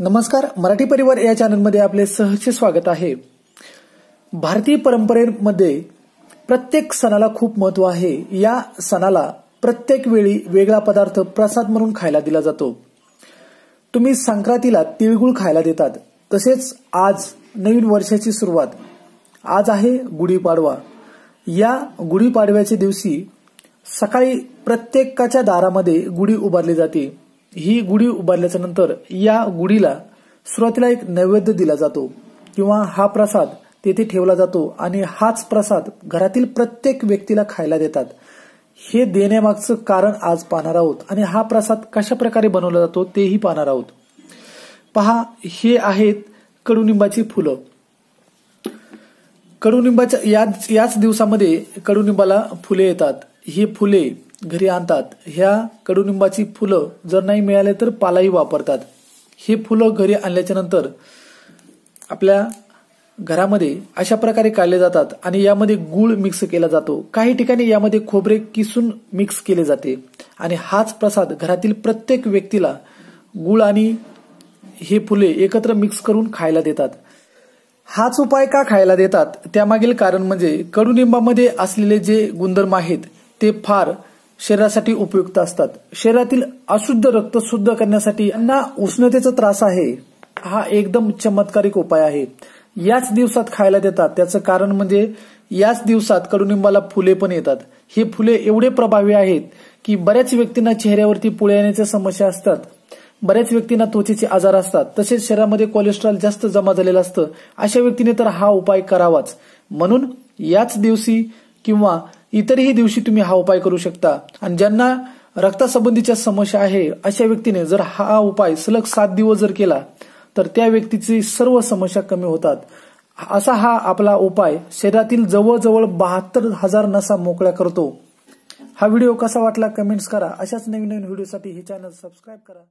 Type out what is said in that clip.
नमस्कार मराठी परिवार या चॅनलमध्ये आपले सहर्ष स्वागत आहे. भारतीय परंपरेमध्ये प्रत्येक सणाला खूप महत्त्व आहे. या सणाला प्रत्येक वेळी वेगळा पदार्थ प्रसाद म्हणून खायला दिला जातो. तुम्ही संक्रांतीला तिळगुळ खायला देतात. तसेच आज नवीन वर्षाची सुरुवात. आज आहे गुढीपाडवा. या गुढीपाडव्याच्या दिवशी सकाळी प्रत्येकाच्या दारामध्ये गुढी उभारली जाते. ही गुढी उभारल्याच्या नंतर या गुढीला सुरुवातीला एक नैवेद्य दिला जातो किंवा हा प्रसाद तेथे ठेवला जातो आणि हाच प्रसाद घरातील प्रत्येक व्यक्तीला खायला देतात. हे देण्यामागचं कारण आज पाहणार आहोत आणि हा प्रसाद कशा प्रकारे बनवला जातो तेही पाहणार आहोत. पहा हे आहेत कडुनिंबाची फुलं. कडुनिंबाच्या याच याच दिवसामध्ये कडुनिंबाला फुले येतात. ही फुले घरी आणतात. ह्या कडुनिंबाची फुलं जर नाही मिळाले तर पालाही वापरतात. ही फुलं घरी आणल्याच्या नंतर आपल्या घरामध्ये अशा प्रकारे काढले जातात आणि यामध्ये गुळ मिक्स केला जातो. काही ठिकाणी यामध्ये खोबरे किसून मिक्स केले जाते. आणि हाच प्रसाद घरातील प्रत्येक व्यक्तीला गुळ आणि हे फुले एकत्र मिक्स करून खायला देतात. हाच उपाय का खायला देतात? त्यामागील कारण म्हणजे कडुनिंबामध्ये असलेले जे गुणधर्म आहेत ते फार शरीरासाठी उपयुक्त असतात. शरीरातील अशुद्ध रक्त शुद्ध करण्यासाठी यांना उष्णतेचा त्रास आहे हा एकदम चमत्कारिक उपाय आहे. याच दिवसात खायला देतात. त्याचं कारण म्हणजे याच दिवसात कडुनिंबाला फुले पण येतात. हे फुले एवढे प्रभावी आहेत की बऱ्याच व्यक्तींना चेहऱ्यावरती पुळे येण्याच्या समस्या असतात. बऱ्याच व्यक्तींना त्वचेचे आजार असतात. तसेच शरीरामध्ये कोलेस्ट्रॉल जास्त जमा झालेलं असतं. अशा व्यक्तीने तर हा उपाय करावाच. म्हणून याच दिवशी किंवा इतरही दिवशी तुम्ही हा उपाय करू शकता. आणि ज्यांना रक्तासंबंधीच्या समस्या आहे अशा व्यक्तीने जर हा उपाय सलग सात दिवस जर केला तर त्या व्यक्तीची सर्व समस्या कमी होतात. असा हा आपला उपाय शरीरातील जवळजवळ बहात्तर हजार नसा मोकळ्या करतो. हा व्हिडिओ कसा वाटला कमेंट्स करा. अशाच नवीन नवीन व्हिडिओसाठी हे चॅनल सबस्क्राईब करा.